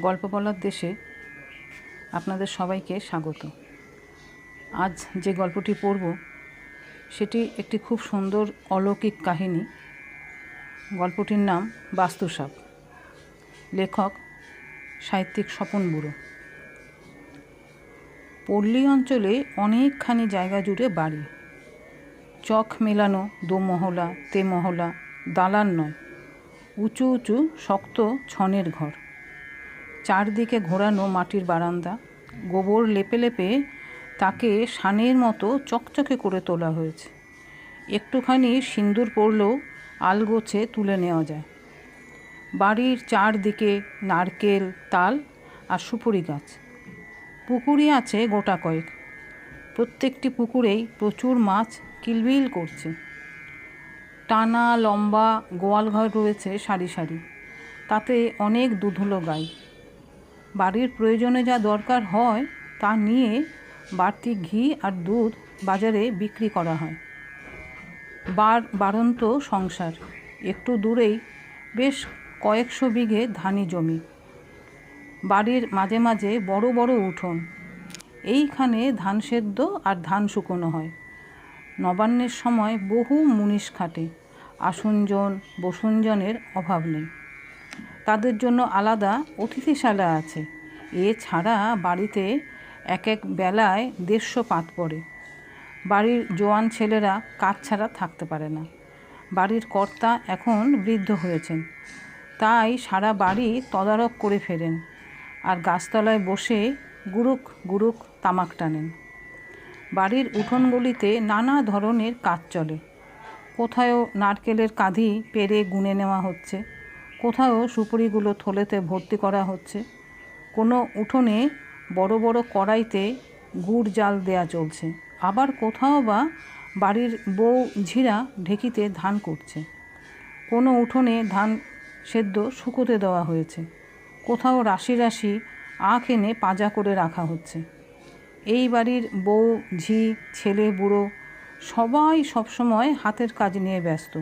গল্প বলার দেশে আপনাদের সবাইকে স্বাগত। আজ যে গল্পটি পড়ব, সেটি একটি খুব সুন্দর অলৌকিক কাহিনী। গল্পটির নাম বাস্তুসাপ। লেখক সাহিত্যিক স্বপন বুড়ো। পল্লী অঞ্চলে অনেকখানি জায়গা জুড়ে বাড়ি। চক মেলানো দোমহলা, তেমহলা, দালান নয়, উঁচু উঁচু শক্ত ছনের ঘর। চারদিকে ঘোরানো মাটির বারান্দা। গোবর লেপে লেপে তাকে সানের মতো চকচকে করে তোলা হয়েছে। একটুখানি সিন্দুর পড়লেও আলগোছে তুলে নেওয়া যায়। বাড়ির চারদিকে নারকেল, তাল আর সুপুরি গাছ। পুকুরই আছে গোটা কয়েক। প্রত্যেকটি পুকুরেই প্রচুর মাছ কিলবিল করছে। টানা লম্বা গোয়ালঘর রয়েছে সারি সারি। তাতে অনেক দুধুলো গাই। বাড়ির প্রয়োজনে যা দরকার হয় তা নিয়ে বাড়তি ঘি আর দুধ বাজারে বিক্রি করা হয়। বার বারন্ত সংসার। একটু দূরেই বেশ কয়েকশো বিঘে ধানি জমি। বাড়ির মাঝে মাঝে বড় বড় উঠোন। এইখানে ধান সেদ্ধ আর ধান শুকোনো হয়। নবান্নের সময় বহু মুনিশ খাটে। আসনজন, বসুনজনের অভাব নেই। তাদের জন্য আলাদা অতিথিশালা আছে। এছাড়া বাড়িতে এক এক বেলায় দেড়শো পাত পড়ে। বাড়ির জোয়ান ছেলেরা কাজ ছাড়া থাকতে পারে না। বাড়ির কর্তা এখন বৃদ্ধ হয়েছেন। তাই সারা বাড়ি তদারক করে ফেরেন আর গাছতলায় বসে গুরুক গুরুক তামাক টানেন। বাড়ির উঠোনগুলিতে নানা ধরনের কাজ চলে। কোথাও নারকেলের কাঁধি পেরে গুনে নেওয়া হচ্ছে। কোথাও সুপুরিগুলো থলেতে ভর্তি করা হচ্ছে। কোনো উঠোনে বড় বড় কড়াইতে গুড় জাল দেয়া চলছে। আবার কোথাও বা বাড়ির বউ ঝিরা ঢেকিতে ধান করছে কোনো উঠোনে ধান সেদ্ধ শুকোতে দেওয়া হয়েছে। কোথাও রাশি রাশি আখ এনে পাজা করে রাখা হচ্ছে। এই বাড়ির বউ, ঝি, ছেলে, বুড়ো সবাই সবসময় হাতের কাজ নিয়ে ব্যস্ত।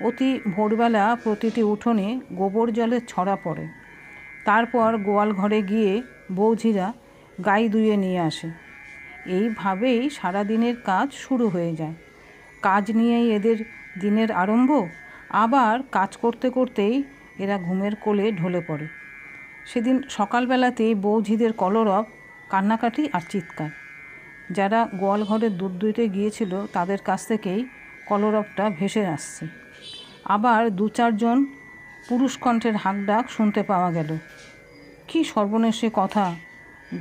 অতি ভোরবেলা প্রতিটি উঠোনে গোবর জলের ছড়া পড়ে। তারপর গোয়াল ঘরে গিয়ে বৌঝিরা গাই দুয়ে নিয়ে আসে। এইভাবেই সারা দিনের কাজ শুরু হয়ে যায়। কাজ নিয়েই এদের দিনের আরম্ভ, আবার কাজ করতে করতেই এরা ঘুমের কোলে ঢলে পড়ে। সেদিন সকালবেলাতেই বৌঝিদের কলরব, কান্নাকাটি আর চিৎকার। যারা গোয়াল ঘরে দুধ দুইতে গিয়েছিল, তাদের কাছ থেকেই কলরবটা ভেসে আসছে। আবার দু চারজন পুরুষ কণ্ঠের হাঁকডাক শুনতে পাওয়া গেল। কি সর্বনেশে কথা!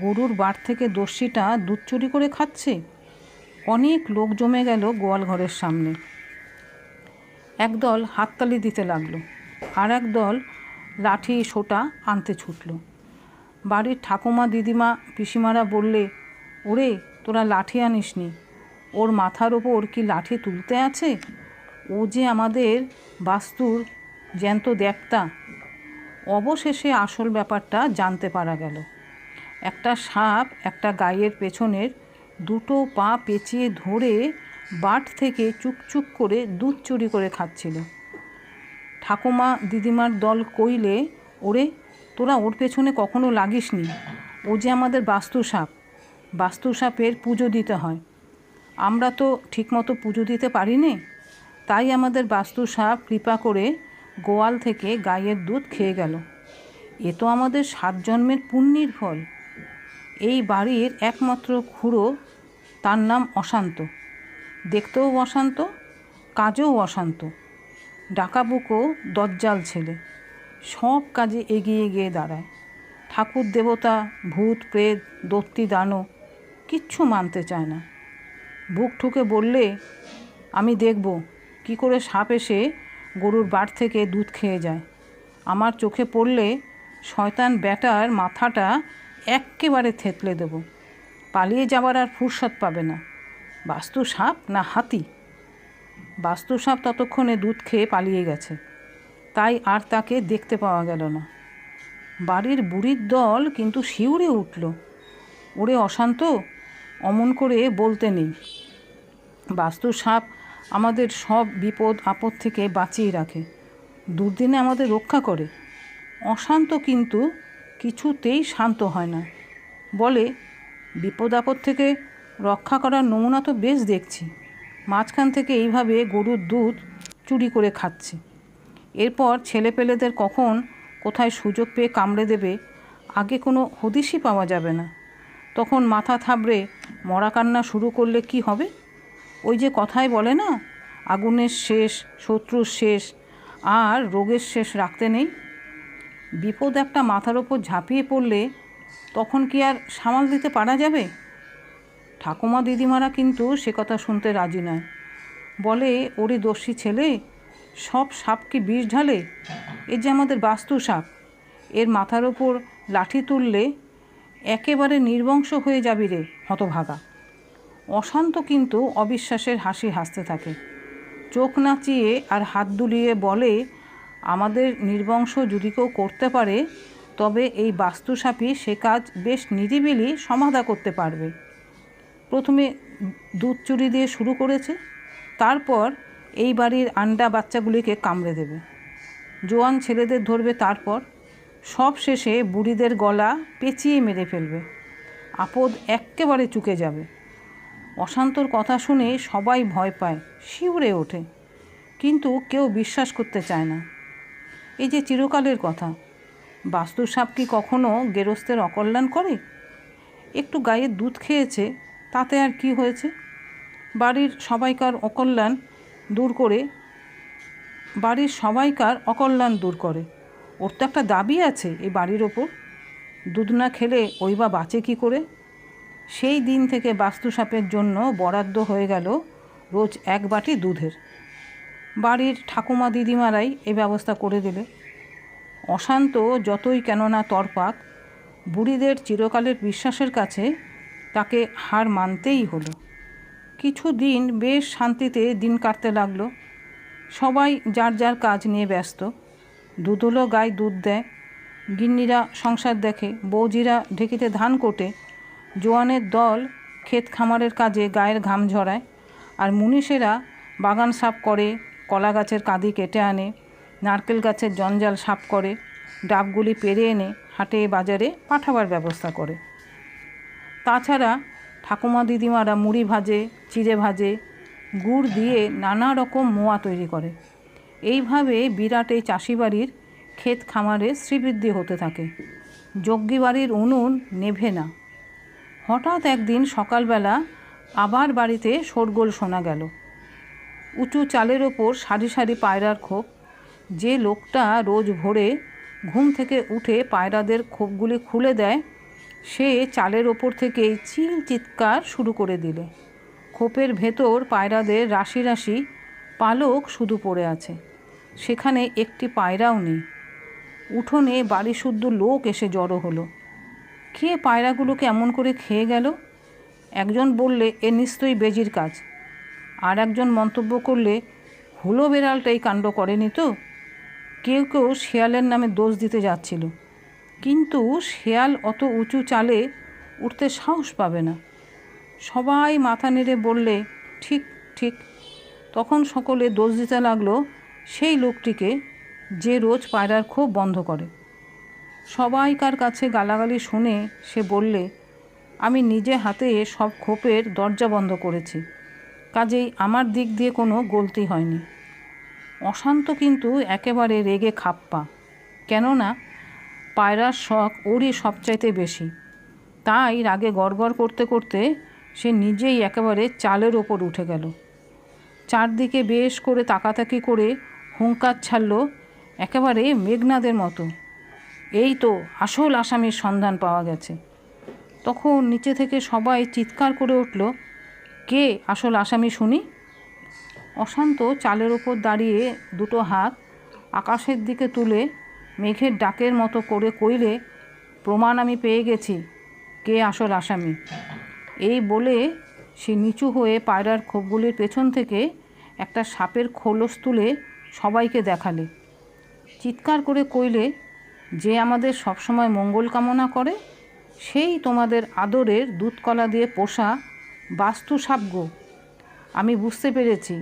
গরুর বাড় থেকে দস্যিটা দুধ চুরি করে খাচ্ছে? অনেক লোক জমে গেল গোয়াল ঘরের সামনে। একদল হাততালি দিতে লাগল আর একদল লাঠি, সোটা আনতে ছুটল। বাড়ির ঠাকুমা, দিদিমা, পিসিমারা বললে, ওরে, তোরা লাঠি আনিসনি। ওর মাথার ওপর কি লাঠি তুলতে আছে? ও যে আমাদের বাস্তুর জ্যান্ত দেবতা, অবশেষে আসল ব্যাপারটা জানতে পারা গেল। একটা সাপ একটা গাইয়ের পেছনের দুটো পা পেঁচিয়ে ধরে বাট থেকে চুকচুক করে দুধ চুরি করে খাচ্ছিল। ঠাকুমা দিদিমার দল কইলে, ওরে, তোরা ওর পেছনে কখনো লাগিসনি? ও যে আমাদের বাস্তু সাপ। বাস্তু সাপের পুজো দিতে হয়। আমরা তো ঠিকমতো পুজো দিতে পারি নে তাই আমাদের বাস্তু সাপ কৃপা করে গোয়াল থেকে গাইয়ের দুধ খেয়ে গেল। এ তো আমাদের সাত জন্মের পুণ্যির ফল। এই বাড়ির একমাত্র খুঁড়ো, তার নাম অশান্ত। দেখতেও অশান্ত, কাজেও অশান্ত। ডাকাবুকো দজ্জাল ছেলে। সব কাজে এগিয়ে গিয়ে দাঁড়ায়। ঠাকুর দেবতা, ভূত, প্রেত, দত্তি দানো কিচ্ছু মানতে চায় না। বুক ঠুকে বললে, আমি দেখব কি করে সাপ এসে গরুর বাট থেকে দুধ খেয়ে যায়? আমার চোখে পড়লে শয়তান ব্যাটার মাথাটা এক্কেবারে থেতলে দেব। পালিয়ে যাবার আর ফুরসত পাবে না। বাস্তু সাপ না হাতি? বাস্তু সাপ ততক্ষণে দুধ খেয়ে পালিয়ে গেছে। তাই আর তাকে দেখতে পাওয়া গেল না। বাড়ির বুড়ির দল কিন্তু শিউরে উঠল। ওরে অশান্ত, অমন করে বলতে নেই। বাস্তু সাপ আমাদের সব বিপদ, আপদ থেকে বাঁচিয়ে রাখে। দুর্দিনে আমাদের রক্ষা করে। অশান্ত কিন্তু কিছুতেই শান্ত হয় না। বলে, বিপদ, আপদ থেকে রক্ষা করার নমুনা তো বেশ দেখছি। মাঝখান থেকে এইভাবে গরুর দুধ চুরি করে খাচ্ছে। এরপর ছেলেপেলেদের কখন কোথায় সুযোগ পেয়ে কামড়ে দেবে, আগে কোনো হদিশই পাওয়া যাবে না। তখন মাথা থাবড়ে মরা কান্না শুরু করলে কি হবে? ওই যে কথায় বলে না, আগুনের শেষ, শত্রুর শেষ, আর রোগের শেষ রাখতে নেই। বিপদ একটা মাথার ওপর ঝাঁপিয়ে পড়লে তখন কি আর সামাল দিতে পারা যাবে? ঠাকুমা দিদিমারা কিন্তু সে কথা শুনতে রাজি নয়। বলে, ওরে দস্যি ছেলে, সব সাপ কি বিষ ঢালে? এ যে আমাদের বাস্তু সাপ। এর মাথার ওপর লাঠি তুললে একেবারে নির্বংশ হয়ে যাবি রে হতভাগা। অশান্ত কিন্তু অবিশ্বাসের হাসি হাসতে থাকে। চোখ নাচিয়ে আর হাত দুলিয়ে বলে, আমাদের নির্বংশ যদি কেউ করতে পারে, তবে এই বাস্তুসাপই সে কাজ বেশ নিরিবিলি সমাধা করতে পারবে। প্রথমে দুধ চুরি দিয়ে শুরু করেছে, তারপর এই বাড়ির আন্ডা বাচ্চাগুলিকে কামড়ে দেবে। জোয়ান ছেলেদের ধরবে, তারপর সব শেষে বুড়িদের গলা পেঁচিয়ে মেরে ফেলবে। আপদ এক্কেবারে চুকে যাবে। অশান্তর কথা শুনে সবাই ভয় পায়, শিউরে ওঠে। কিন্তু কেউ বিশ্বাস করতে চায় না। এই যে চিরকালের কথা বাস্তুসাপ কি কখনো গেরস্তের অকল্যাণ করে? একটু গায়ে দুধ খেয়েছে, তাতে আর কি হয়েছে? বাড়ির সবাইকার অকল্যাণ দূর করে, বাড়ির সবাইকার অকল্যাণ দূর করে। ওর তো একটা দাবি আছে এই বাড়ির ওপর। দুধ না খেলে ওই বা বাঁচে কী করে? সেই দিন থেকে বাস্তুসাপের জন্য বরাদ্দ হয়ে গেল রোজ এক বাটি দুধের। বাড়ির ঠাকুমা দিদিমারাই এই ব্যবস্থা করে দিলে অশান্ত যতই কেননা তরপাক, বুড়িদের চিরকালের বিশ্বাসের কাছে তাকে হার মানতেই হলো। কিছু দিন বেশ শান্তিতে দিন কাটতে লাগল। সবাই যার যার কাজ নিয়ে ব্যস্ত। দুধুলো গায়ে দুধ দেয়, গিন্নিরা সংসার দেখে বৌজিরা ঢেকিতে ধান কোটে জোয়ানের দল ক্ষেত খামারের কাজে গায়ের ঘাম ঝরায়, আর মুনিশেরা বাগান সাফ করে, কলা গাছের কাঁদি কেটে আনে, নারকেল গাছের জঞ্জাল সাফ করে, ডাবগুলি পেরে এনে হাটে, বাজারে পাঠাবার ব্যবস্থা করে। তাছাড়া ঠাকুমা দিদিমারা মুড়ি ভাজে, চিড়ে ভাজে, গুড় দিয়ে নানা রকম মোয়া তৈরি করে। এইভাবে বিরাট এই চাষি বাড়ির ক্ষেত খামারে শ্রীবৃদ্ধি হতে থাকে। যজ্ঞী বাড়ির উনুন নেভে না। হঠাৎ একদিন সকালবেলা আবার বাড়িতে শোরগোল শোনা গেল। উঁচু চালের ওপর সারি সারি পায়রার খোপ। যে লোকটা রোজ ভোরে ঘুম থেকে উঠে পায়রাদের খোপগুলি খুলে দেয়, সে চালের ওপর থেকে চিল চিৎকার শুরু করে দিলে। খোপের ভেতর পায়রাদের রাশি রাশি পালক শুধু পড়ে আছে। সেখানে একটি পায়রাও নেই। উঠোনে বাড়ি শুদ্ধ লোক এসে জড়ো হলো। খেয়ে পায়রাগুলোকে এমন করে খেয়ে গেল? একজন বললে, এ নিশ্চয়ই বেজির কাজ। আর একজন মন্তব্য করলে, হুলো বেড়ালটাই কাণ্ড করেনি তো? কেউ কেউ শেয়ালের নামে দোষ দিতে যাচ্ছিল। কিন্তু শেয়াল অত উঁচু চালে উঠতে সাহস পাবে না। সবাই মাথা নেড়ে বললে, ঠিক ঠিক। তখন সকলে দোষ দিতে লাগল, সেই লোকটিকে যে রোজ পায়রার ক্ষোভ বন্ধ করে। সবাইকার কাছে গালাগালি শুনে সে বললে, আমি নিজে হাতে সব খোপের দরজা বন্ধ করেছি। কাজেই আমার দিক দিয়ে কোনো গলতি হয়নি। অশান্ত কিন্তু একেবারে রেগে খাপ্পা। কেননা পায়রার শখ ওরই সবচাইতে বেশি। তাই রাগে গড়গড় করতে করতে সে নিজেই একেবারে চালের ওপর উঠে গেল। চারদিকে বেশ করে তাকাতাকি করে হুঙ্কার ছাড়ল একেবারে মেঘনাদের মতো। এই তো আসল আসামির সন্ধান পাওয়া গেছে। তখন নিচে থেকে সবাই চিৎকার করে উঠল, কে আসল আসামি শুনি? অশান্ত চালের ওপর দাঁড়িয়ে দুটো হাত আকাশের দিকে তুলে মেঘের ডাকের মতো করে কইলে, প্রমাণ আমি পেয়ে গেছি, কে আসল আসামি? এই বলে সে নিচু হয়ে পায়রার খোপগুলির পেছন থেকে একটা সাপের খোলস তুলে সবাইকে দেখালে। চিৎকার করে কইলে যে আমাদের সবসময় মঙ্গল কামনা করে, সেই তোমাদের আদরের দুধকলা দিয়ে পোষা বাস্তু সাপ আমি বুঝতে পেরেছি,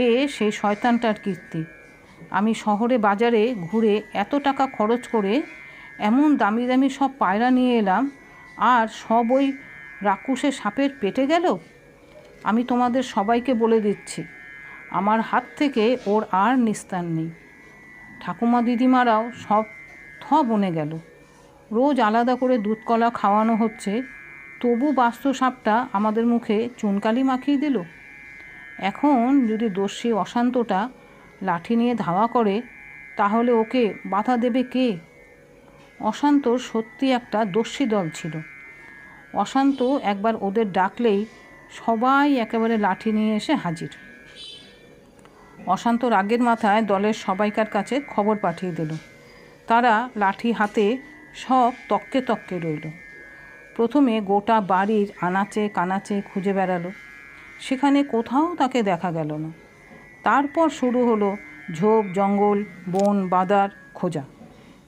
এ সেই শয়তানটার কীর্তি। আমি শহরে বাজারে ঘুরে এত টাকা খরচ করে এমন দামি দামি সব পায়রা নিয়ে এলাম, আর সব ওই রাক্ষসের সাপের পেটে গেল? আমি তোমাদের সবাইকে বলে দিচ্ছি, আমার হাত থেকে ওর আর নিস্তার নেই। ঠাকুমা দিদিমারাও সব থ বনে গেল। রোজ আলাদা করে দুধ কলা খাওয়ানো হচ্ছে, তবু বাস্তু সাপটা আমাদের মুখে চুনকালি মাখিয়ে দিল। এখন যদি দস্যি অশান্তটা লাঠি নিয়ে ধাওয়া করে, তাহলে ওকে বাধা দেবে কে? অশান্তর সত্যি একটা দস্যি দল ছিল। অশান্ত একবার ওদের ডাকলেই সবাই একেবারে লাঠি নিয়ে এসে হাজির। অশান্ত রাগের মাথায় দলের সবাইকার কাছে খবর পাঠিয়ে দিল। তারা লাঠি হাতে সব তককে তককে রইল। প্রথমে গোটা বাড়ির আনাচে কানাচে খুঁজে বেড়ালো। সেখানে কোথাও তাকে দেখা গেল না। তারপর শুরু হলো ঝোপ, জঙ্গল, বন বাদার খোঁজা।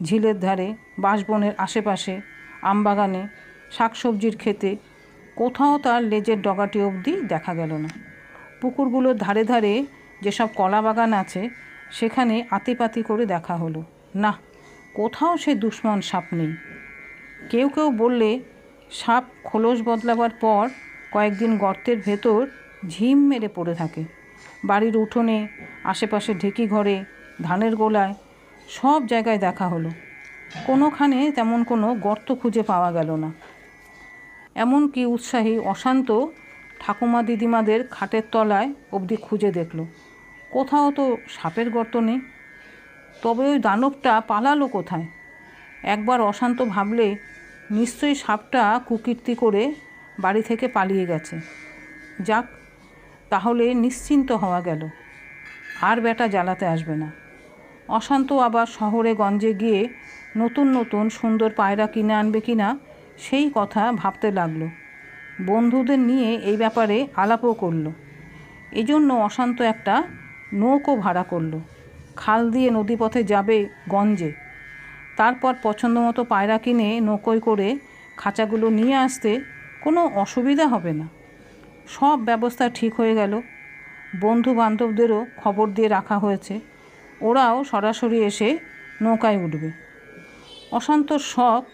ঝিলের ধারে বাঁশবনের আশেপাশে, আমবাগানে, শাকসবজির ক্ষেতে, কোথাও তার লেজের ডগাটি অবধি দেখা গেল না। পুকুরগুলোর ধারে ধারে যেসব কলা বাগান আছে, সেখানে আতিপাতি করে দেখা হলো। না কোথাও সে দুশ্মন সাপ নেই। কেউ কেউ বললে, সাপ খোলস বদলাবার পর কয়েকদিন গর্তের ভেতর ঝিম মেরে পড়ে থাকে। বাড়ির উঠোনে, আশেপাশে ঢেকি ঘরে, ধানের গোলায় সব জায়গায় দেখা হলো। কোনোখানে তেমন কোনো গর্ত খুঁজে পাওয়া গেল না। এমনকি উৎসাহী, অশান্ত ঠাকুমা দিদিমাদের খাটের তলায় অবধি খুঁজে দেখল। কোথাও তো সাপের গর্ত নেই। তবে ওই দানবটা পালালো কোথায়? একবার অশান্ত ভাবলে নিশ্চয়ই সাপটা কুকীর্তি করে বাড়ি থেকে পালিয়ে গেছে। যাক, তাহলে নিশ্চিন্ত হওয়া গেল। আর বেটা জ্বালাতে আসবে না। অশান্ত আবার শহরে গঞ্জে গিয়ে নতুন নতুন সুন্দর পায়রা কিনে আনবে কি না সেই কথা ভাবতে লাগল। বন্ধুদের নিয়ে এই ব্যাপারে আলাপও করল। এজন্য অশান্ত একটা নৌকো ভাড়া করল। খাল দিয়ে নদীপথে যাবে গঞ্জে। তারপর পছন্দ মতো পায়রা কিনে নৌকোয় করে খাঁচাগুলো নিয়ে আসতে কোনো অসুবিধা হবে না। সব ব্যবস্থা ঠিক হয়ে গেল। বন্ধু বান্ধবদেরও খবর দিয়ে রাখা হয়েছে। ওরাও সরাসরি এসে নৌকায় উঠবে। অশান্তর শখ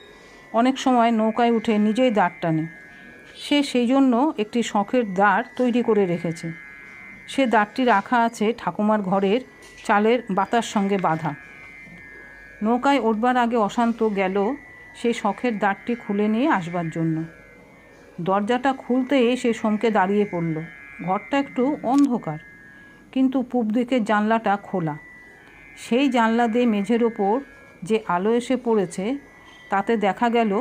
অনেক সময় নৌকায় উঠে নিজেই দাঁড় টানে। সে সেই জন্য একটি শখের দাঁড় তৈরি করে রেখেছে। সে দাঁড়টি রাখা আছে ঠাকুমার ঘরের চালের বাতার সঙ্গে বাঁধা। নৌকায় উঠবার আগে অশান্ত গেল সেই শখের দাঁড়টি খুলে নিয়ে আসবার জন্য। দরজাটা খুলতেই সে সমকে দাঁড়িয়ে পড়ল। ঘরটা একটু অন্ধকার, কিন্তু পূব দিকের জানলাটা খোলা। সেই জানলা দিয়ে মেঝের ওপর যে আলো এসে পড়েছে, তাতে দেখা গেল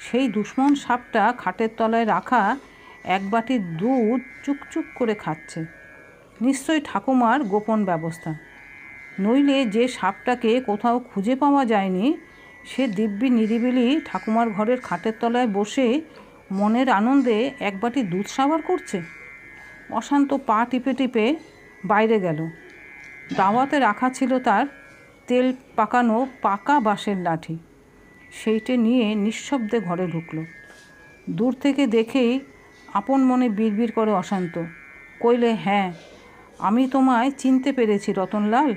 সেই দুশ্মন সাপটা খাটের তলায় রাখা এক বাটি দুধ চুকচুক করে খাচ্ছে। নিশ্চয়ই ঠাকুমার গোপন ব্যবস্থা। নইলে যে সাপটাকে কোথাও খুঁজে পাওয়া যায়নি, সে দিব্যি নিরিবিলি ঠাকুমার ঘরের খাটের তলায় বসে মনের আনন্দে এক বাটি দুধ সাবার করছে। অশান্ত পা টিপে টিপে বাইরে গেল। দাওয়াতে রাখা ছিল তার তেল পাকানো পাকা বাঁশের লাঠি। সেইটে নিয়ে নিঃশব্দে ঘরে ঢুকল। দূর থেকে দেখেই আপন মনে বিড়বিড় করে অশান্ত। কইলে হ্যাঁ আমি তোমায় চিনতে পেরেছি, রতনলাল।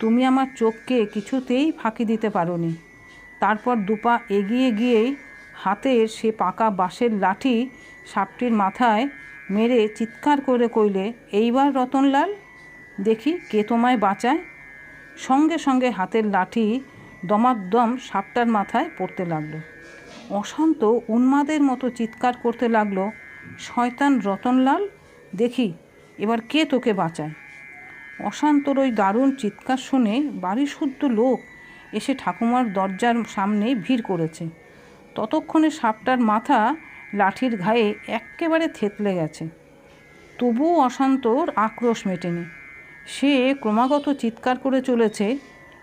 তুমি আমার চোখকে কিছুতেই ফাঁকি দিতে পারোনি। তারপর দুপা এগিয়ে গিয়েই হাতের সে পাকা বাঁশের লাঠি সাপটির মাথায় মেরে চিৎকার করে কইলে, এইবার রতনলাল, দেখি কে তোমায় বাঁচায়? সঙ্গে সঙ্গে হাতের লাঠি দমাকদম সাপটার মাথায় পড়তে লাগল। অশান্ত উন্মাদের মতো চিৎকার করতে লাগল, শয়তান রতনলাল, দেখি এবার কে তোকে বাঁচায়? অশান্তর ওই দারুণ চিৎকার শুনে বাড়ি শুদ্ধ লোক এসে ঠাকুমার দরজার সামনে ভিড় করেছে। ততক্ষণে সাপটার মাথা লাঠির ঘায়ে এক্কেবারে থেতলে গেছে। তবুও অশান্তর আক্রোশ মেটেনি। সে ক্রমাগত চিৎকার করে চলেছে,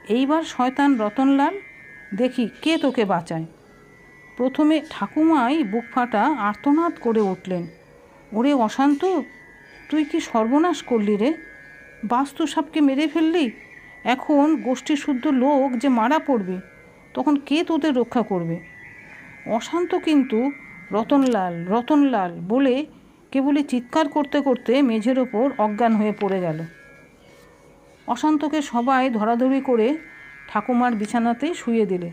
এইবার শয়তান রতনলাল, দেখি কে তোকে বাঁচায়? প্রথমে ঠাকুমাই বুক ফাটা আর্তনাদ করে উঠলেন, ওরে অশান্ত, তুই কি সর্বনাশ করলি রে? বাস্তু সাপকে মেরে ফেললি? এখন গোষ্ঠী শুদ্ধ লোক যে মারা পড়বে, তখন কে তোদের রক্ষা করবে? অশান্ত কিন্তু রতনলাল রতনলাল বলে কেবলই চিৎকার করতে করতে মেঝের ওপর অজ্ঞান হয়ে পড়ে গেল। অশান্তকে সবাই ধরাধরি করে ঠাকুমার বিছানাতে শুয়ে দিলে।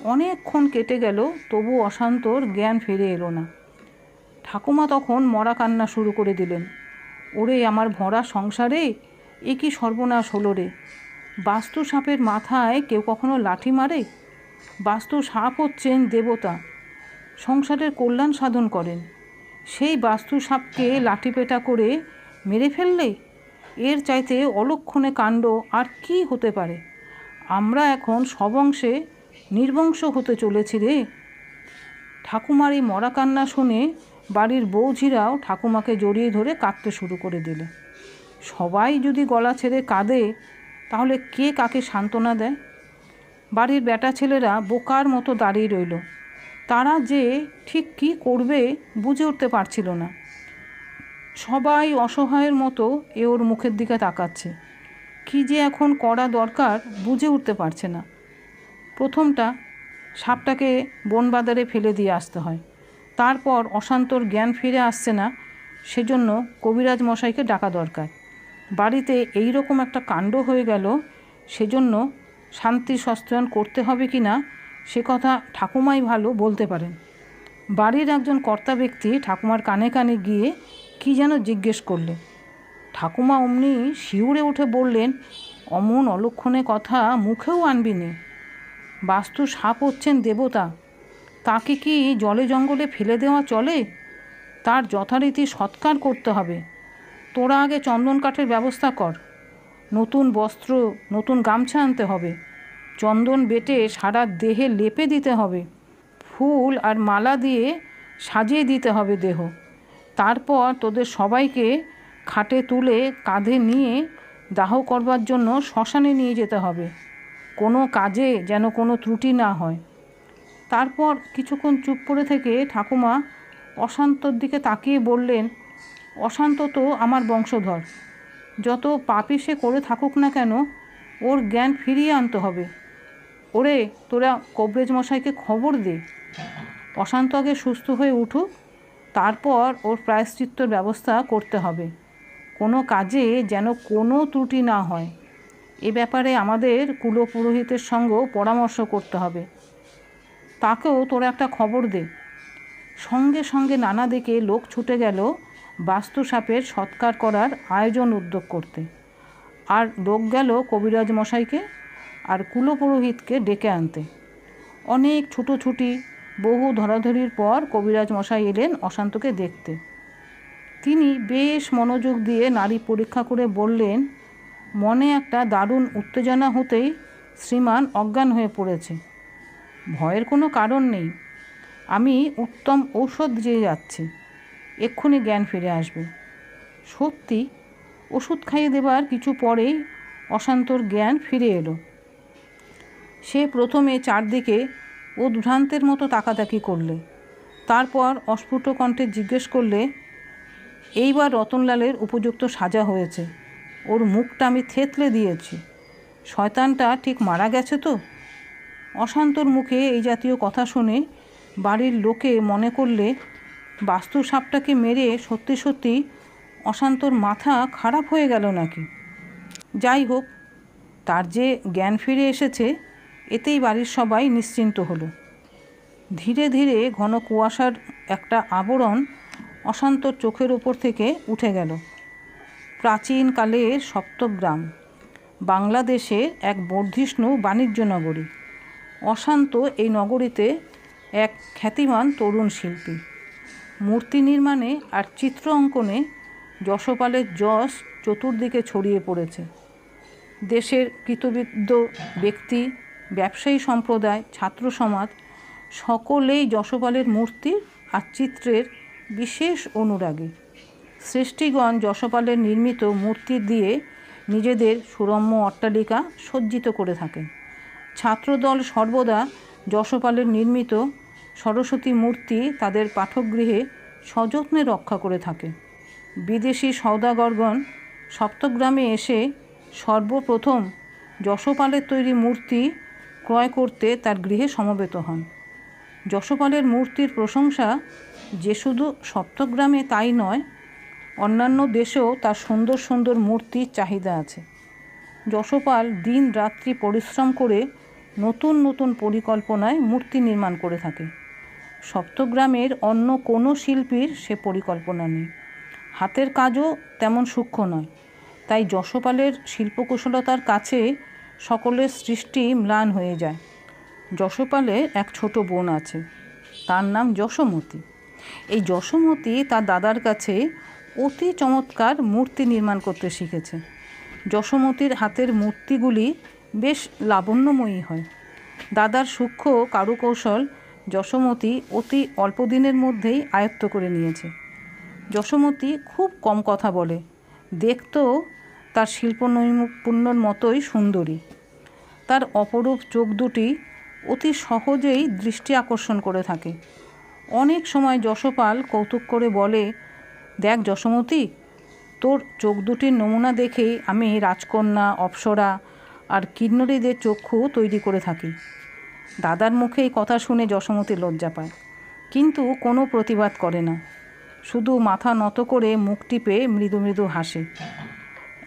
অনেকক্ষণ কেটে গেল, তবু অশান্তর জ্ঞান ফিরে এলো না। ঠাকুমা তখন মরা কান্না শুরু করে দিলেন। ওরে আমার ভরা সংসারে, এ কি সর্বনাশ হলো রে? বাস্তু সাপের মাথায় কেউ কখনো লাঠি মারে? বাস্তু সাপ হচ্ছেন দেবতা, সংসারের কল্যাণ সাধন করেন। সেই বাস্তু সাপকে লাঠিপেটা করে মেরে ফেললে? এর চাইতে অলক্ষণে কাণ্ড আর কি হতে পারে? আমরা এখন সবংশে নির্বংশ হতে চলেছি রে। ঠাকুমার এই মরা কান্না শুনে বাড়ির বৌঝিরাও ঠাকুমাকে জড়িয়ে ধরে কাঁদতে শুরু করে দিলে। সবাই যদি গলা ছেড়ে কাঁদে, তাহলে কে কাকে সান্ত্বনা দেয়? বাড়ির বেটা ছেলেরা বোকার মতো দাঁড়িয়ে রইল। তারা যে ঠিক কী করবে বুঝে উঠতে পারছিল না। সবাই অসহায়ের মতো এ ওর মুখের দিকে তাকাচ্ছে। কী যে এখন করা দরকার বুঝে উঠতে পারছে না। প্রথমটা সাপটাকে বন বাজারে ফেলে দিয়ে আসতে হয়। তারপর অশান্তর জ্ঞান ফিরে আসছে না, সেজন্য কবিরাজ মশাইকে ডাকা দরকার। বাড়িতে এই রকম একটা কাণ্ড হয়ে গেল, সেজন্য শান্তি সস্তায়ন করতে হবে কি না, সে কথা ঠাকুমাই ভালো বলতে পারেন। বাড়ির একজন কর্তা ব্যক্তি ঠাকুমার কানে কানে গিয়ে কি যেন জিজ্ঞেস করলে। ঠাকুমা অমনি শিউরে উঠে বললেন, অমন অলক্ষণে কথা মুখেও আনবি নে। বাস্তু সাপ হচ্ছেন দেবতা তাকে কি জলে জঙ্গলে ফেলে দেওয়া চলে? তার যথারীতি সৎকার করতে হবে। তোরা আগে চন্দন কাঠের ব্যবস্থা কর। নতুন বস্ত্র, নতুন গামছা আনতে হবে। চন্দন বেটে সারা দেহে লেপে দিতে হবে। ফুল আর মালা দিয়ে সাজিয়ে দিতে হবে দেহ। তারপর তোদের সবাইকে খাটে তুলে কাঁধে নিয়ে দাহ করবার জন্য শ্মশানে নিয়ে যেতে হবে। কোনো কাজে যেন কোনো ত্রুটি না হয়। তারপর কিছুক্ষণ চুপ করে থেকে ঠাকুমা অশান্তর দিকে তাকিয়ে বললেন, অশান্ত তো আমার বংশধর। যত পাপি সে করে থাকুক না কেন, ওর জ্ঞান ফিরিয়ে আনতে হবে। ওরে, তোরা কবরেজ মশাইকে খবর দে। অশান্ত আগে সুস্থ হয়ে উঠুক, তারপর ওর প্রায়শ্চিত্তর ব্যবস্থা করতে হবে। কোনো কাজে যেন কোনো ত্রুটি না হয়। এ ব্যাপারে আমাদের কুলপুরোহিতের সঙ্গেও পরামর্শ করতে হবে। তাকেও তোরা একটা খবর দে। সঙ্গে সঙ্গে নানা দিকে লোক ছুটে গেল বাস্তু সাপের সৎকার করার আয়োজন উদ্যোগ করতে। আর লোক গেল কবিরাজ মশাইকে আর কুলপুরোহিতকে ডেকে আনতে। অনেক ছুটোছুটি, বহু ধরাধরির পর কবিরাজ মশাই এলেন অশান্তকে দেখতে। তিনি বেশ মনোযোগ দিয়ে নারী পরীক্ষা করে বললেন, মনে একটা দারুণ উত্তেজনা হতেই শ্রীমান অজ্ঞান হয়ে পড়েছে। ভয়ের কোনো কারণ নেই। আমি উত্তম ঔষধ দিয়ে যাচ্ছি। এক্ষুনি জ্ঞান ফিরে আসবে। সত্যি, ওষুধ খাইয়ে দেবার কিছু পরেই অশান্তর জ্ঞান ফিরে এলো। সে প্রথমে চারদিকে উদ্ভ্রান্তের মতো তাকাতাকি করলে। তারপর অস্ফুট কণ্ঠে জিজ্ঞেস করলে, এইবার রতনলালের উপযুক্ত সাজা হয়েছে। ওর মুখটা আমি থেতলে দিয়েছি। শয়তানটা ঠিক মারা গেছে তো? অশান্তর মুখে এই জাতীয় কথা শুনে বাড়ির লোকে মনে করলে বাস্তু সাপটাকে মেরে সত্যি সত্যি অশান্তর মাথা খারাপ হয়ে গেল নাকি? যাই হোক, তার যে জ্ঞান ফিরে এসেছে, এতেই বাড়ির সবাই নিশ্চিন্ত হলো। ধীরে ধীরে ঘন কুয়াশার একটা আবরণ অশান্তর চোখের ওপর থেকে উঠে গেল। প্রাচীনকালের সপ্তগ্রাম, বাংলাদেশের এক বর্ধিষ্ণু বাণিজ্য নগরী। অশান্ত এই নগরীতে এক খ্যাতিমান তরুণ শিল্পী। মূর্তি নির্মাণে আর চিত্র অঙ্কনে যশপালের যশ চতুর্দিকে ছড়িয়ে পড়েছে। দেশের কৃতবিদ্য ব্যক্তি, ব্যবসায়ী সম্প্রদায়, ছাত্র সমাজ সকলেই যশোপালের মূর্তির আর চিত্রের বিশেষ অনুরাগী। সৃষ্টিগণ যশোপালের নির্মিত মূর্তি দিয়ে নিজেদের সুরম্য অট্টালিকা সজ্জিত করে থাকেন ছাত্রদল সর্বদা যশোপালের নির্মিত সরস্বতী মূর্তি তাদের পাঠকগৃহে সযত্নে রক্ষা করে থাকে। বিদেশি সৌদাগরগণ সপ্তগ্রামে এসে সর্বপ্রথম যশোপালের তৈরি মূর্তি ক্রয় করতে তার গৃহে সমবেত হন। যশোপালের মূর্তির প্রশংসা যে শুধু সপ্তগ্রামে তাই নয়, অন্যান্য দেশেও তার সুন্দর সুন্দর মূর্তির চাহিদা আছে। যশোপাল দিন রাত্রি পরিশ্রম করে নতুন নতুন পরিকল্পনায় মূর্তি নির্মাণ করে থাকে। সপ্তগ্রামের অন্য কোনো শিল্পীর সে পরিকল্পনা নেই। হাতের কাজও তেমন সূক্ষ্ম নয়। তাই যশোপালের শিল্পকুশলতার কাছে সকলের সৃষ্টি ম্লান হয়ে যায়। যশপালের এক ছোট বোন আছে, তার নাম যশোমতী। এই যশোমতী তার দাদার কাছে অতি চমৎকার মূর্তি নির্মাণ করতে শিখেছে। যশোমতির হাতের মূর্তিগুলি বেশ লাবণ্যময়ী হয়। দাদার সূক্ষ্ম কারুকৌশল যশোমতী অতি অল্প দিনের মধ্যেই আয়ত্ত করে নিয়েছে। যশোমতী খুব কম কথা বলে। দেখতেও তার শিল্প নৈপুণ্যর মতোই সুন্দরী। তার অপরূপ চোখ দুটি অতি সহজেই দৃষ্টি আকর্ষণ করে থাকে। অনেক সময় যশোপাল কৌতুক করে বলে, দেখ যশোমতী, তোর চোখ দুটির নমুনা দেখেই আমি রাজকন্যা, অপ্সরা আর কিন্নরীদের চক্ষু তৈরি করে থাকি। দাদার মুখে এই কথা শুনে যশোমতী লজ্জা পায়। কিন্তু কোনো প্রতিবাদ করে না। শুধু মাথা নত করে মুখ টিপে মৃদু মৃদু হাসে।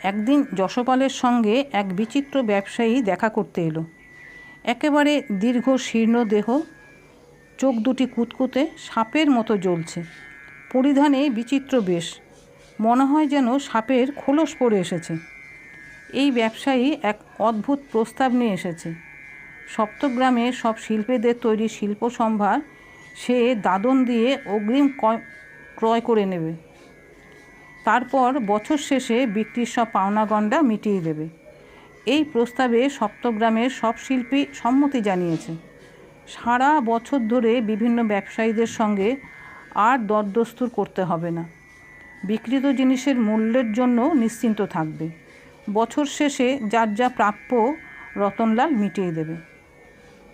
একদিন যশপালের সঙ্গে এক বিচিত্র ব্যবসায়ী দেখা করতে এলো। একেবারে দীর্ঘ শীর্ণ দেহ, চোখ দুটি কুতকুতে, সাপের মতো জ্বলছে। পরিধানে বিচিত্র বেশ। মনে হয় যেন সাপের খোলস পড়ে এসেছে। এই ব্যবসায়ী এক অদ্ভুত প্রস্তাব নিয়ে এসেছে। সপ্তগ্রামে সব শিল্পীদের তৈরি শিল্প সম্ভার সে দাদন দিয়ে অগ্রিম ক্রয় করে নেবে। তারপর বছর শেষে বিক্রির সব পাওনা গণ্ডা মিটিয়ে দেবে। এই প্রস্তাবে সপ্তগ্রামের সব শিল্পী সম্মতি জানিয়েছে। সারা বছর ধরে বিভিন্ন ব্যবসায়ীদের সঙ্গে আর দরদস্তুর করতে হবে না। বিকৃত জিনিসের মূল্যের জন্য নিশ্চিন্ত থাকবে। বছর শেষে যার যা প্রাপ্য রতনলাল মিটিয়ে দেবে।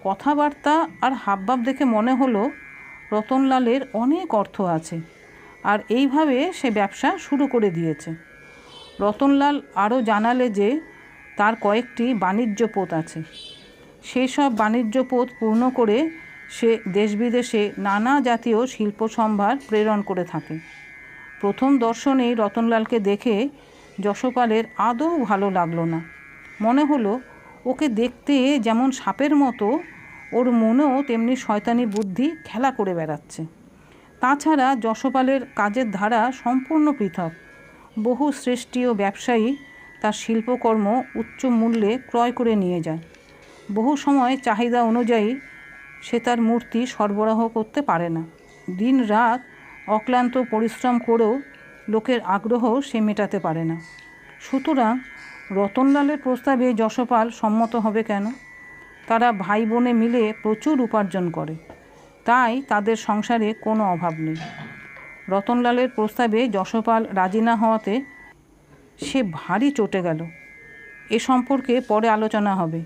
কথাবার্তা আর হাবভাব দেখে মনে হলো রতনলালের অনেক অর্থ আছে আর এইভাবে সে ব্যবসা শুরু করে দিয়েছে। রতনলাল আরও জানালে যে তার কয়েকটি বাণিজ্য পোত আছে। সেই সব বাণিজ্য পোত পূর্ণ করে সে দেশ বিদেশে নানা জাতীয় শিল্প সম্ভার প্রেরণ করে থাকে। প্রথম দর্শনেই রতনলালকে দেখে যশপালের আদৌ ভালো লাগল না। মনে হলো ওকে দেখতে যেমন সাপের মতো, ওর মনেও তেমনি শয়তানি বুদ্ধি খেলা করে বেড়াচ্ছে। তাছাড়া যশোপালের কাজের ধারা সম্পূর্ণ পৃথক। বহু ও ব্যবসায়ী তার শিল্পকর্ম উচ্চ মূল্যে ক্রয় করে নিয়ে যায়। বহু সময় চাহিদা অনুযায়ী সে তার মূর্তি সরবরাহ করতে পারে না। দিন রাত অক্লান্ত পরিশ্রম করেও লোকের আগ্রহ সে মেটাতে পারে না। সুতরাং রতনলালের প্রস্তাবে যশপাল সম্মত হবে কেন? তারা ভাই বোনে মিলে প্রচুর উপার্জন করে। তাই তাদের সংসারে কোনো অভাব নেই। রতনলালের প্রস্তাবে যশপাল রাজি না হওয়াতে সে ভারী চটে গেল। এ সম্পর্কে পরে আলোচনা হবে।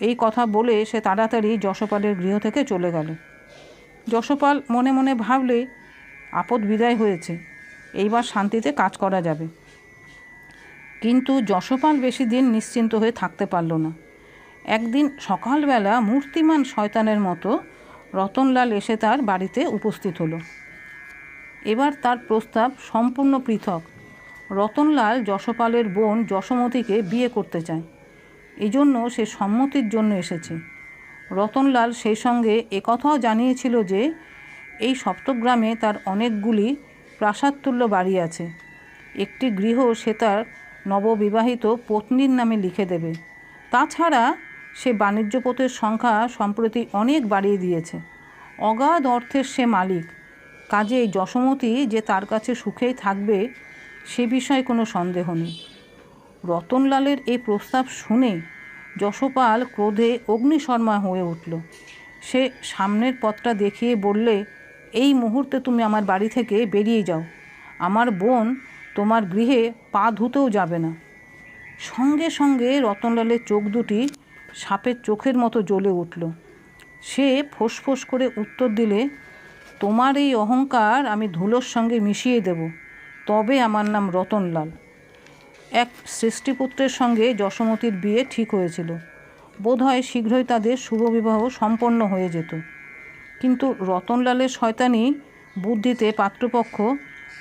এই কথা বলে সে তাড়াতাড়ি যশপালের গৃহ থেকে চলে গেল। যশপাল মনে মনে ভাবলে, আপদ বিদায় হয়েছে। এইবার শান্তিতে কাজ করা যাবে। কিন্তু যশোপাল বেশি দিন নিশ্চিন্ত হয়ে থাকতে পারল না। একদিন সকালবেলা মূর্তিমান শয়তানের মতো রতনলাল এসে তার বাড়িতে উপস্থিত হলো। এবার তার প্রস্তাব সম্পূর্ণ পৃথক। রতনলাল যশোপালের বোন যশোমতীকে বিয়ে করতে চায়। এই জন্য সে সম্মতির জন্য এসেছে। রতনলাল সেই সঙ্গে একথাও জানিয়েছিল যে, এই সপ্তগ্রামে তার অনেকগুলি প্রাসাদতুল্য বাড়ি আছে। একটি গৃহ সে তার নববিবাহিত পত্নীর নামে লিখে দেবে। তাছাড়া সে বাণিজ্যপথের সংখ্যা সম্প্রতি অনেক বাড়িয়ে দিয়েছে। অগাধ অর্থের সে মালিক। কাজেই যশোমতী যে তার কাছে সুখেই থাকবে, সে বিষয়ে কোনো সন্দেহ নেই। রতনলালের এই প্রস্তাব শুনে যশপাল ক্রোধে অগ্নিশর্মা হয়ে উঠল। সে সামনের পথটা দেখিয়ে বললে এই মুহূর্তে তুমি আমার বাড়ি থেকে বেরিয়ে যাও। আমার বোন তোমার গৃহে পা ধুতেও যাবে না। সঙ্গে সঙ্গে রতনলালের চোখ দুটি সাপের চোখের মতো জ্বলে উঠল। সে ফোঁস করে উত্তর দিলে, তোমার এই অহংকার আমি ধুলোর সঙ্গে মিশিয়ে দেব। তবে আমার নাম রতনলাল। এক সৃষ্টিপুত্রের সঙ্গে যশোমতীর বিয়ে ঠিক হয়েছিল। বোধহয় শীঘ্রই তাদের শুভবিবাহ সম্পন্ন হয়ে যেত। কিন্তু রতনলালের শয়তানি বুদ্ধিতে পাত্রপক্ষ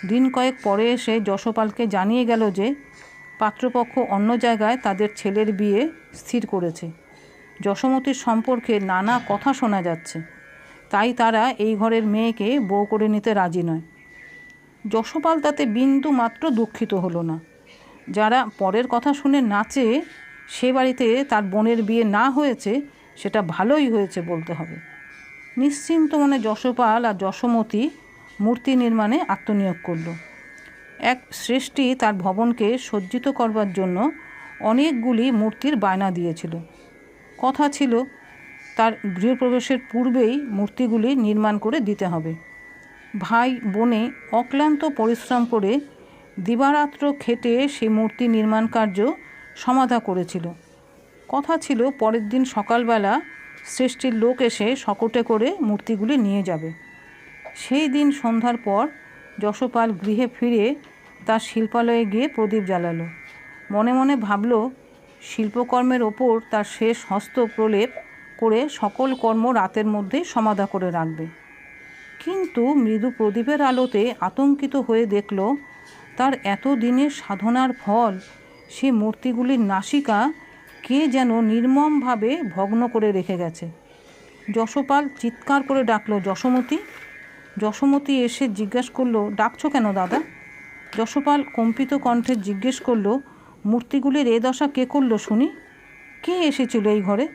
দিন কয়েক পরে এসে যশোপালকে জানিয়ে গেল যে পাত্রপক্ষ অন্য জায়গায় তাদের ছেলের বিয়ে স্থির করেছে। যশোমতির সম্পর্কে নানা কথা শোনা যাচ্ছে। তাই তারা এই ঘরের মেয়েকে বউ করে নিতে রাজি নয়। যশোপাল তাতে বিন্দু মাত্র দুঃখিত হলো না। যারা পরের কথা শুনে নাচে সে বাড়িতে তার বোনের বিয়ে না হয়েছে, সেটা ভালোই হয়েছে বলতে হবে। নিশ্চিন্ত মনে যশোপাল আর যশোমতী মূর্তি নির্মাণে আত্মনিয়োগ করল। এক সৃষ্টি তার ভবনকে সজ্জিত করবার জন্য অনেকগুলি মূর্তির বায়না দিয়েছিল। কথা ছিল, তার গৃহপ্রবেশের পূর্বেই মূর্তিগুলি নির্মাণ করে দিতে হবে। ভাই বোনে অক্লান্ত পরিশ্রম করে দিবারাত্র খেটে সেই মূর্তি নির্মাণ কার্য সমাধা করেছিল। কথা ছিল, পরের দিন সকালবেলা সৃষ্টির লোক এসে শকটে করে মূর্তিগুলি নিয়ে যাবে। সেই দিন সন্ধ্যার পর যশোপাল গৃহে ফিরে তার শিল্পালয়ে গিয়ে প্রদীপ জ্বালালো। মনে মনে ভাবল, শিল্পকর্মের ওপর তার শেষ হস্ত প্রলেপ করে সকল কর্ম রাতের মধ্যেই সমাধা করে রাখবে। কিন্তু মৃদু প্রদীপের আলোতে আতঙ্কিত হয়ে দেখল, তার এত দিনের সাধনার ফল, সে মূর্তিগুলির নাসিকা কে যেন নির্মমভাবে ভগ্ন করে রেখে গেছে। যশোপাল চিৎকার করে ডাকলো, যশোমতী যশোমতী এসে জিজ্ঞেস করল, ডাকছো কেন দাদা? যশোপাল কম্পিত কণ্ঠে জিজ্ঞেস করল, মূর্তিগুলির এ দশা কে করল শুনি? কে এসেছিল এই ঘরে?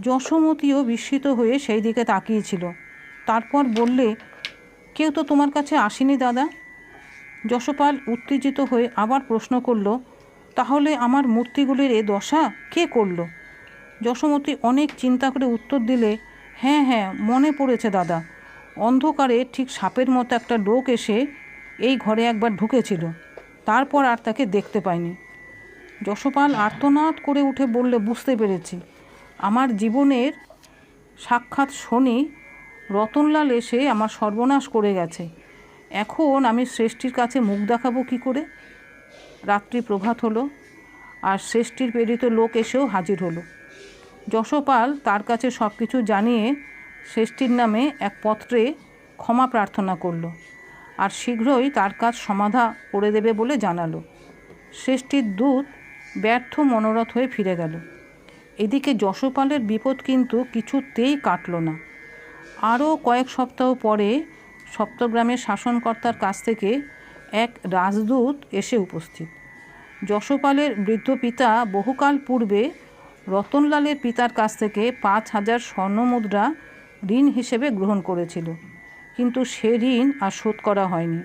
যশোমতীও বিস্মিত হয়ে সেই দিকে তাকিয়েছিল তারপর বললে, কেউ তো তোমার কাছে আসেনি দাদা? যশোপাল উত্তেজিত হয়ে আবার প্রশ্ন করল তাহলে আমার মূর্তিগুলির এ দশা কে করল? যশোমতী অনেক চিন্তা করে উত্তর দিলে হ্যাঁ হ্যাঁ মনে পড়েছে দাদা। অন্ধকারে ঠিক সাপের মতো একটা লোক এসে এই ঘরে একবার ঢুকেছিল। তারপর আর তাকে দেখতে পাইনি। যশোপাল আর্তনাদ করে উঠে বললে, বুঝতে পেরেছি। আমার জীবনের সাক্ষাৎ শনি রতনলাল এসে আমার সর্বনাশ করে গেছে। এখন আমি শ্রেষ্ঠীর কাছে মুখ দেখাবো কী করে? রাত্রি প্রভাত হলো, আর শ্রেষ্ঠীর প্রেরিত লোক এসেও হাজির হলো। যশোপাল তার কাছে সব কিছু জানিয়ে শ্রেষ্ঠীর নামে এক পত্রে ক্ষমা প্রার্থনা করল, আর শীঘ্রই তার কাজ সমাধা করে দেবে বলে জানালো। শ্রেষ্ঠীর দূত ব্যর্থ মনোরথ হয়ে ফিরে গেল। এদিকে যশোপালের বিপদ কিন্তু কিছুতেই কাটল না। আরও কয়েক সপ্তাহ পরে সপ্তগ্রামের শাসনকর্তার কাছ থেকে এক রাজদূত এসে উপস্থিত। যশোপালের বৃদ্ধ পিতা বহুকাল পূর্বে রতনলালের পিতার কাছ থেকে পাঁচ হাজার স্বর্ণমুদ্রা ঋণ হিসেবে গ্রহণ করেছিল। কিন্তু সে ঋণ আর শোধ করা হয়নি।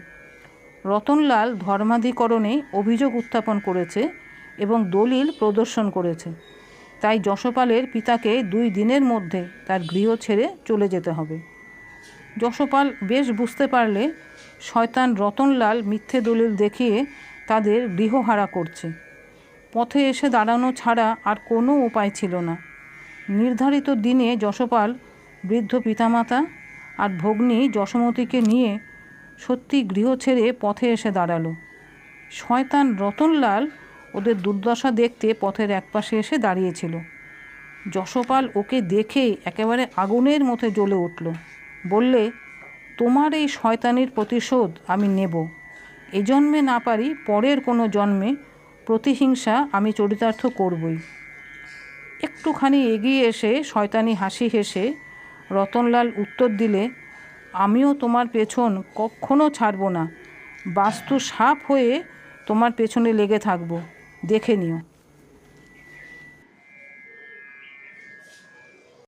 রতনলাল ধর্মাধিকরণে অভিযোগ উত্থাপন করেছে এবং দলিল প্রদর্শন করেছে। তাই যশোপালের পিতাকে দুই দিনের মধ্যে তার গৃহ ছেড়ে চলে যেতে হবে। যশোপাল বেশ বুঝতে পারলে শয়তান রতনলাল মিথ্যে দলিল দেখিয়ে তাদের গৃহহারা করছে। পথে এসে দাঁড়ানো ছাড়া আর কোনো উপায় ছিল না। নির্ধারিত দিনে যশোপাল, বৃদ্ধ পিতামাতা আর ভগ্নী যশোমতীকে নিয়ে সত্যি গৃহ ছেড়ে পথে এসে দাঁড়াল। শয়তান রতনলাল ওদের দুর্দশা দেখতে পথের একপাশে এসে দাঁড়িয়েছিল। যশোপাল ওকে দেখে একেবারে আগুনের মধ্যে জ্বলে উঠল। বললে, তোমার এই শয়তানির প্রতিশোধ আমি নেব। এই জন্মে না পারি, পরের কোনো জন্মে প্রতিহিংসা আমি চরিতার্থ করবই। একটুখানি এগিয়ে এসে শয়তানি হাসি হেসে রতনলাল উত্তর দিলে, আমিও তোমার পেছন কখনো ছাড়ব না। বাস্তু সাপ হয়ে তোমার পেছনে লেগে থাকব। দেখে নিও।